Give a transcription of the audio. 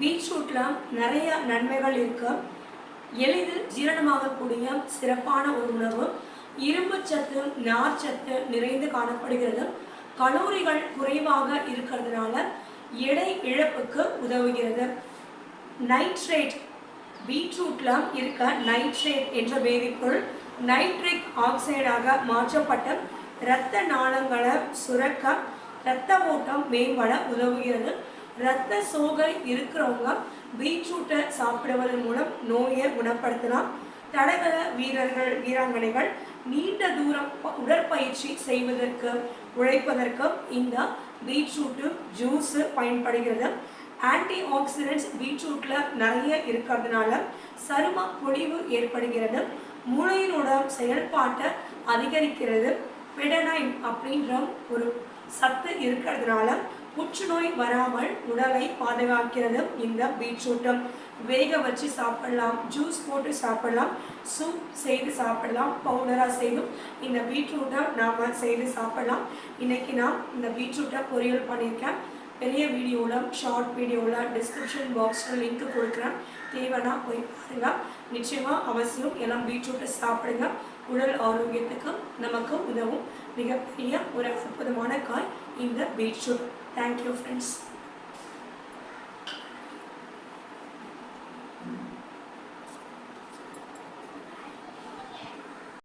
பீட்ரூட்லாம் நிறைய நன்மைகள் இருக்கு. எளிதில் ஜீரணமாகக்கூடிய சிறப்பான ஒரு உணவு. இரும்பு சத்து நார்ச்சத்து நிறைந்து காணப்படுகிறது. கலோரிகள் குறைவாக இருக்கிறதுனால எடை இழப்புக்கு உதவுகிறது. நைட்ரேட் பீட்ரூட்ல இருக்க நைட்ரேட் என்ற வேதிப்பொருள் நைட்ரிக் ஆக்சைடாக மாற்றப்பட்ட இரத்த நாளங்களை சுரக்க இரத்த ஓட்டம் மேம்பட உதவுகிறது. இரத்த சோகை இருக்கிறவங்க பீட்ரூட்டை சாப்பிடுவதன் மூலம் நோயை குணப்படுத்தலாம். தடகள வீரர்கள் வீராங்கனைகள் நீண்ட தூரம் உடற்பயிற்சி செய்வதற்கு உழைப்பதற்கு இந்த பீட்ரூட்டு ஜூஸ் பயன்படுகிறது. ஆன்டி ஆக்சிடென்ட்ஸ் பீட்ரூட்டில் நிறைய இருக்கிறதுனால சரும பொழிவு ஏற்படுகிறது. மூளையினோட செயல்பாட்டை அதிகரிக்கிறது. பெடனைன் அப்படின்ற ஒரு சத்து இருக்கிறதுனால புற்றுநோய் வராமல் உடலை பாதுகாக்கிறது இந்த பீட்ரூட்டும். வேக வச்சு சாப்பிடலாம் ஜூஸ் போட்டு சாப்பிடலாம் சூப் செய்து சாப்பிடலாம் பவுடராக செய்தும் இந்த பீட்ரூட்டை நாம் செய்து சாப்பிடலாம். இன்னைக்கு நான் இந்த பீட்ரூட்டை பொரியல் பண்ணியிருக்கேன். பெரிய வீடியோவில் ஷார்ட் வீடியோவில் டிஸ்கிரிப்ஷன் பாக்ஸில் லிங்க் கொடுக்குறேன். தேவைன்னா போய் பாருங்க. நிச்சயமாக அவசியம். எல்லாம் பீட்ரூட்டை சாப்பிடுங்க. உடல் ஆரோக்கியத்துக்கு நமக்கு உதவும். மிகப்பெரிய ஒரு அற்புதமான காய் இந்த பீட்ரூட். Thank you friends